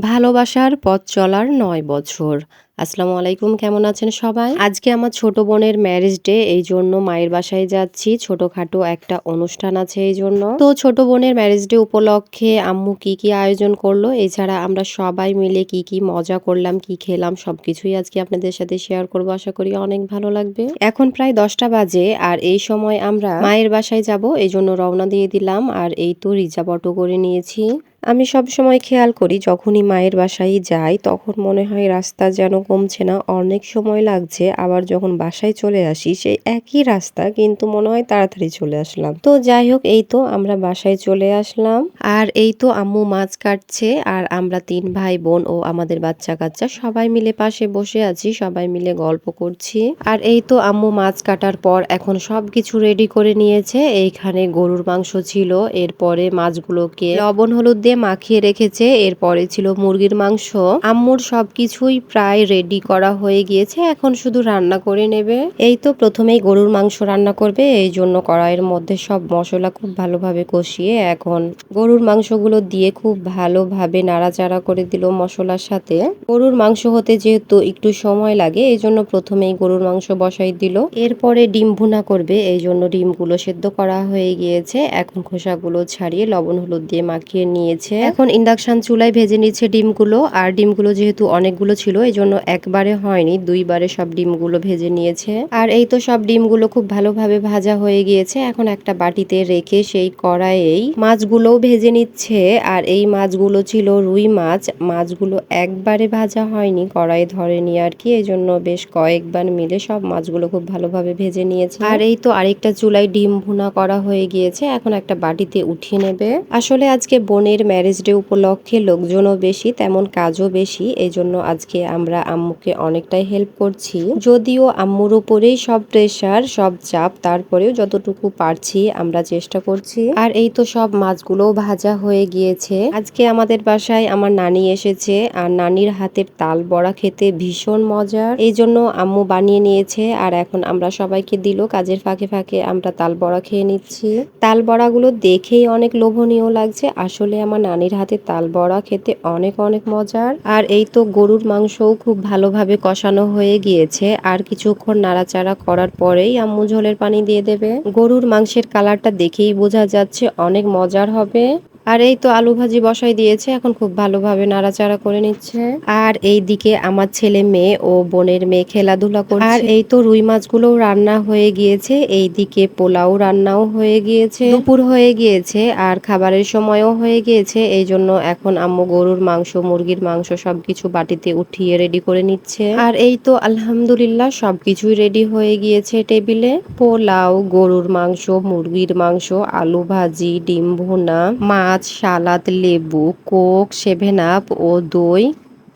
ভালোবাসার পথ চলার নয় বছর। আসসালামু আলাইকুম, কেমন আছেন সবাই? আজকে আমার ছোট বোনের ম্যারেজ ডে এই জন্য মায়ের বাসায় যাচ্ছি। ছোটখাটো একটা অনুষ্ঠান আছে এই জন্য। তো ছোট বোনের ম্যারেজ ডে উপলক্ষে আম্মু কি কি আয়োজন করল? এছাড়া আমরা সবাই মিলে কি কি মজা করলাম, কি খেলাম, সবকিছুই আজকে আপনাদের সাথে শেয়ার করব। আশা করি অনেক ভালো লাগবে। এখন প্রায় দশটা বাজে আর এই সময় আমরা মায়ের বাসায় যাব, এই জন্য রওনা দিয়ে দিলাম। আর এই তো রিজার্ভ অটো করে নিয়েছি। আমি সব সময় খেয়াল করি, যখনই মায়ের বাসায় যাই, তখন মনে হয় রাস্তা যেন কমছে না, অনেক সময় লাগছে। আবার যখন বাসায় চলে আসি, সেই একই রাস্তা কিন্তু মনে হয় তাড়াতাড়ি চলে আসলাম। তো যাই হোক, এই তো আমরা বাসায় চলে আসলাম। আর এই তো আম্মু মাছ কাটছে, আর আমরা তিন ভাই বোন ও আমাদের বাচ্চা কাচ্চা সবাই মিলে পাশে বসে আছি, সবাই মিলে গল্প করছি। আর এই তো আম্মু মাছ কাটার পর এখন সব কিছু রেডি করে নিয়েছে। এইখানে গরুর মাংস ছিল, এরপরে মাছগুলোকে লবণ হলুদ দিয়ে মাখিয়ে রেখেছে, এরপরে ছিল মুরগির মাংস। আম্মুর সবকিছুই প্রায় রেডি করা হয়ে গিয়েছে, এখন শুধু রান্না করে নেবে। এই তো প্রথমেই গরুর মাংস রান্না করবে, এই জন্য কড়াইয়ের মধ্যে সব মশলা খুব ভালোভাবে কষিয়ে এখন গরুর মাংসগুলো দিয়ে খুব ভালোভাবে নাড়াচাড়া করে দিল মশলার সাথে। গরুর মাংস হতে যেহেতু একটু সময় লাগে, এই জন্য প্রথমেই গরুর মাংস বসাই দিল। এরপরে ডিম ভুনা করবে, এই জন্য ডিমগুলো সেদ্ধ করা হয়ে গিয়েছে। এখন খোসাগুলো ছাড়িয়ে লবণ হলুদ দিয়ে মাখিয়ে নিয়েছে। এখন ইন্ডাকশন চুলায় ভেজে নিচ্ছে ডিমগুলো, আর ডিমগুলো যেহেতু অনেকগুলো ছিল, এই জন্য একবারে হয়নি, দুইবারে সব ডিমগুলো ভেজে নিয়েছে। আর এই তো সব ডিমগুলো খুব ভালোভাবে ভাজা হয়ে গিয়েছে। এখন একটা বাটিতে রেখে সেই কড়াইয়েই মাছগুলোও ভেজে নিচ্ছে। আর এই মাছগুলো ছিল রুই মাছ। মাছগুলো একবারে ভাজা হয়নি, কড়াই ধরেনি আর কি এই জন্য বেশ কয়েকবার মিলে সব মাছগুলো খুব ভালোভাবে ভেজে নিয়েছে। আর এই তো আরেকটা চুলায় ডিম ভুনা করা হয়ে গিয়েছে। এখন একটা বাটিতে উঠিয়ে নেবে। আসলে আজকে বোনের ম্যারেজ ডে উপলক্ষে লোকজনও বেশি, তেমন কাজও বেশি। এই জন্য আজকে আমরা আম্মুকে অনেকটাই হেল্প করছি। যদিও আম্মুর উপরেই সব প্রেশার সব চাপ, তারপরেও যতটুকু পারছি আমরা চেষ্টা করছি। আর এই তো সব মাছগুলোও ভাজা হয়ে গিয়েছে। আজকে আমাদের বাসায় আমার নানি এসেছে আর নানির হাতের তাল বড়া খেতে ভীষণ মজার। এই জন্য আম্মু বানিয়ে নিয়েছে আর এখন আমরা সবাইকে দিল। কাজের ফাঁকে ফাঁকে আমরা তাল বড়া খেয়ে নিচ্ছি। তাল বড়াগুলো দেখেই অনেক লোভনীয় লাগছে। আসলে আমার নানির হাতে তাল বড়া খেতে অনেক অনেক মজার। আর এই তো গরুর মাংসও খুব ভালোভাবে কষানো হয়ে গিয়েছে। আর কিছুক্ষণ নাড়াচাড়া করার পরেই আম্মু ঝোলের পানি দিয়ে দেবে। গরুর মাংসের কালারটা দেখেই বোঝা যাচ্ছে অনেক মজার হবে। আর এই তো আলু ভাজি বসাই দিয়েছে, এখন খুব ভালোভাবে নাড়াচাড়া করে নিচ্ছে। আর এই দিকে আমার ছেলে মেয়ে ও বোনের মেয়ে খেলাধুলা করছে। আর এই তো রুই মাছগুলোও রান্না হয়ে গিয়েছে এই দিকে পোলাও রান্নাও হয়ে গিয়েছে। দুপুর হয়ে গিয়েছে আর খাবারের সময়ও হয়ে গিয়েছে, এই জন্য এখন আম্মু গরুর মাংস, মুরগির মাংস সবকিছু বাটিতে উঠিয়ে রেডি করে নিচ্ছে। আর এই তো আলহামদুলিল্লাহ সবকিছুই রেডি হয়ে গিয়েছে টেবিলে। পোলাও, গরুর মাংস, মুরগির মাংস, আলু ভাজি, ডিম ভুনা, মাছ সালাদ লেবু কোক সেভেন আপ ও দই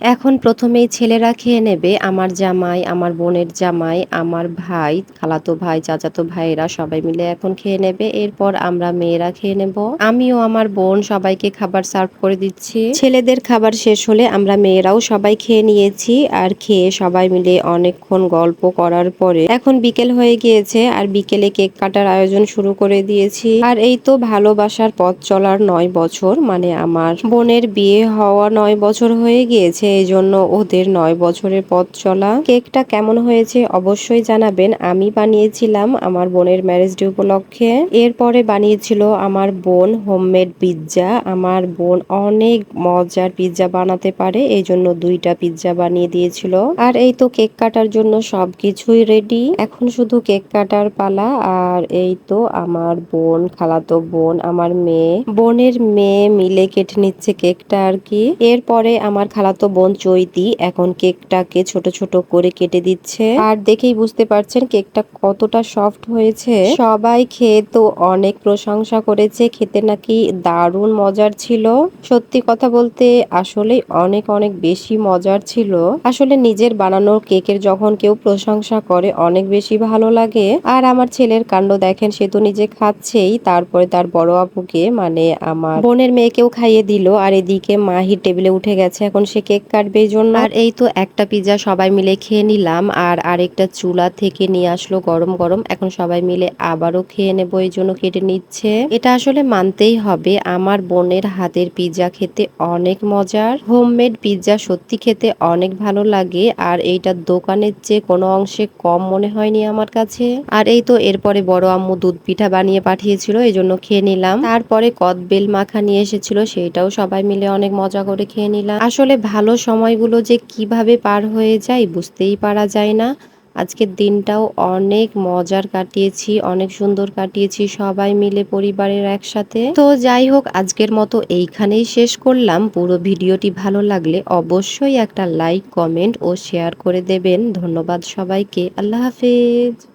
এখন প্রথমেই ছেলেরা খেয়ে নেবে আমার জামাই, আমার বোনের জামাই, আমার ভাই, খালাতো ভাই, চাচাতো ভাইরা সবাই মিলে এখন খেয়ে নেবে। এরপর আমরা মেয়েরা খেয়ে নেব। আমিও আমার বোন সবাইকে খাবার সার্ভ করে দিচ্ছি। ছেলেদের খাবার শেষ হলে আমরা মেয়েরাও সবাই খেয়ে নিয়েছি আর খেয়ে সবাই মিলে অনেকক্ষণ গল্প করার পরে এখন বিকেল হয়ে গিয়েছে আর বিকেলে কেক কাটার আয়োজন শুরু করে দিয়েছি। আর এই তো ভালোবাসার পথ চলার নয় বছর মানে আমার বোনের বিয়ে হওয়া নয় বছর হয়ে গিয়েছে। এই জন্য ওদের নয় বছরের পথ চলা। কেকটা কেমন হয়েছে অবশ্যই জানাবেন। আমি বানিয়েছিলাম আমার বোনের ম্যারেজ ডে উপলক্ষে। এরপরে বানিয়েছিল আমার বোন হোমমেড পিৎজা আমার বোন অনেক মজার পিৎজা বানাতে পারে এই জন্য দুইটা পিৎজা বানিয়ে দিয়েছিল। আর এই তো কেক কাটার জন্য সবকিছুই রেডি এখন শুধু কেক কাটার পালা, আর এই তো আমার বোন, খালাতো বোন, আমার মেয়ে। বোনের মেয়ে মিলে কেটে নিচ্ছে কেকটা আর কি। এরপরে আমার খালাতো বোন বোন চৈতি, এখন কেকটাকে ছোট ছোট করে কেটে দিচ্ছে। আর দেখেই বুঝতে পারছেন কেকটা কতটা সফট হয়েছে। সবাই খেয়ে তো অনেক প্রশংসা করেছে, খেতে নাকি দারুণ মজার ছিল। সত্যি কথা বলতে আসলে অনেক অনেক বেশি মজার ছিল। আসলে নিজের বানানোর কেকের যখন কেউ প্রশংসা করে, অনেক বেশি ভালো লাগে। আর আমার ছেলের কাণ্ড দেখেন, সে তো নিজে খাচ্ছেই, তারপরে তার বড় আপুকে মানে আমার বোনের মেয়েকেও খাইয়ে দিল। আর এদিকে মাহির টেবিলে উঠে গেছে, এখন সে কেক কাটবে এই জন্য। আর এই তো একটা পিৎজা সবাই মিলে খেয়ে নিলাম, আর আরেকটা চুলা থেকে নিয়ে আসলো গরম গরম। এখন সবাই মিলে আবারও খেয়ে নেব, এই জন্য কেটে নিচ্ছে। এটা আসলে মানতেই হবে, আমার বোনের হাতের পিৎজা খেতে অনেক মজার। হোমমেড পিৎজা সত্যি খেতে অনেক ভালো লাগে, আর এইটা দোকানের চেয়ে কোনো অংশে কম মনে হয়নি আমার কাছে। আর এই তো এরপরে বড় আম্মু দুধ পিঠা বানিয়ে পাঠিয়েছিল, এই জন্য খেয়ে নিলাম। তারপরে কদবেল মাখা নিয়ে এসেছিল, সেইটাও সবাই মিলে অনেক মজা করে খেয়ে নিলাম। আসলে ভালো সময়গুলো যে কীভাবে পার হয়ে যায় বুঝতেই পারা যায় না। আজকের দিনটাও অনেক মজার কাটিয়েছি, অনেক সুন্দর কাটিয়েছি, সবাই মিলে পরিবারের একসাথে। তো যাই হোক, আজকের মতো এইখানেই শেষ করলাম। পুরো ভিডিওটি ভালো লাগলে অবশ্যই একটা লাইক, কমেন্ট ও শেয়ার করে দেবেন। ধন্যবাদ সবাইকে। আল্লাহ হাফেজ।